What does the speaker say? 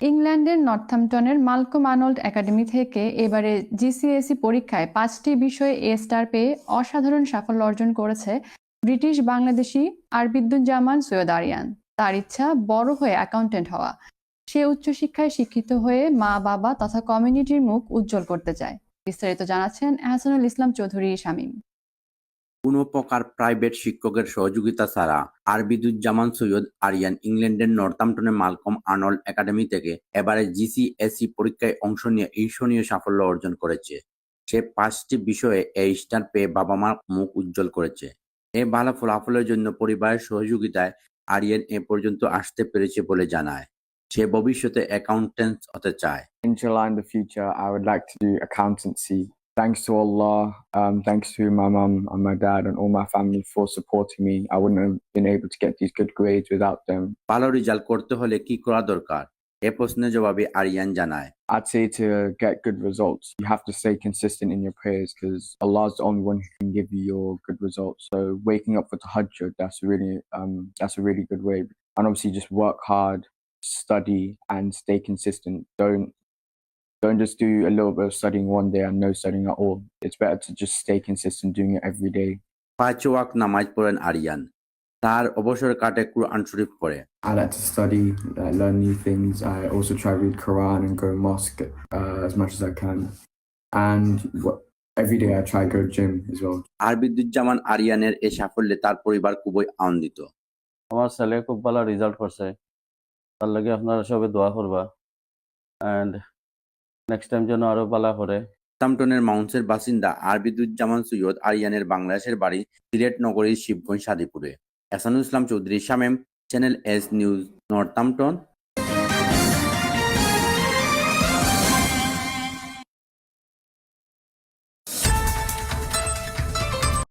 ইংল্যান্ডের নর্থহ্যাম্পটনের মালকম Arnold academy থেকে এবারে জিসিএসই পরীক্ষায় পাঁচটি বিষয়ে এ স্টার পেয়ে অসাধারণ সাফল্য অর্জন করেছে ব্রিটিশ বাংলাদেশি আরবিদ্দুজ্জামান সৈয়দ আরিয়ান। তার ইচ্ছা বড় হয়ে অ্যাকাউন্টেন্ট হওয়া। সে উচ্চশিক্ষায় শিক্ষিত হয়ে মা, বাবা তথা কমিউনিটির মুখ উজ্জ্বল করতে চায়। বিস্তারিত জানাচ্ছেন আহসানুল ইসলাম চৌধুরী শামীম। কোনো প্রকার প্রাইভেট শিক্ষকের সহযোগিতা ছাড়া আরবিদুজ্জামান সৈয়দ আরিয়ান ইংল্যান্ডের নর্থাম্পটনের মালকম আর্নল্ড একাডেমি থেকে এবারে জিসিএসসি পরীক্ষায় অংশ নিয়ে ঈর্ষণীয় সাফল্য অর্জন করেছে। সে পাঁচটি বিষয়ে এই স্টার পেয়ে বাবা মার মুখ উজ্জ্বল করেছে। এ ভালো ফলাফলের জন্য পরিবারের সহযোগিতায় আরিয়ান এ পর্যন্ত আসতে পেরেছে বলে জানায়। সে ভবিষ্যতে অ্যাকাউন্টেন্ট হতে চায়। Inshallah in the future, i would like to do accountancy thanks to allah um, thanks to my mum and my dad and all my family for supporting me i wouldn't have been able to get these good grades without them ভালো result করতে হলে কি করা দরকার এ প্রশ্নের জবাবে আরিয়ান জানায় i'd say to get good results you have to stay consistent in your prayers because allah's the only one who can give you your good results so waking up for tahajjud that's really um that's a really good way and obviously just work hard study and stay consistent don't don't just do a little bit of studying one day and no studying at all it's better to just stay consistent doing it every day পাঁচ ওয়াক্ত নামাজ পড়েন আরিয়ান তার অবসর কাটে কুরআন শরীফ পড়ে I like to study, uh, learn new things. I also try to read Quran and go mosque uh, as much as I can. And wh- every day I try to go gym as well. আর বিদ্যুজ্জামান আরিয়ানের এই সাফল্যে তার পরিবার খুবই আনন্দিত আমার ছেলে খুব ভালো রেজাল্ট করছে তার লাগে আপনারা সবে দোয়া করবা অ্যান্ড নেক্সট টাইম যেন আরও ভালো করে। সামটনের মাউন্টসের বাসিন্দা আরবিদুজ্জামান সৈয়দ আরিয়ানের বাংলাদেশের বাড়ি সিলেট নগরীর Shibganj সাদিপুরে Ehsanul Islam Chowdhury, Shamim channel S news Northampton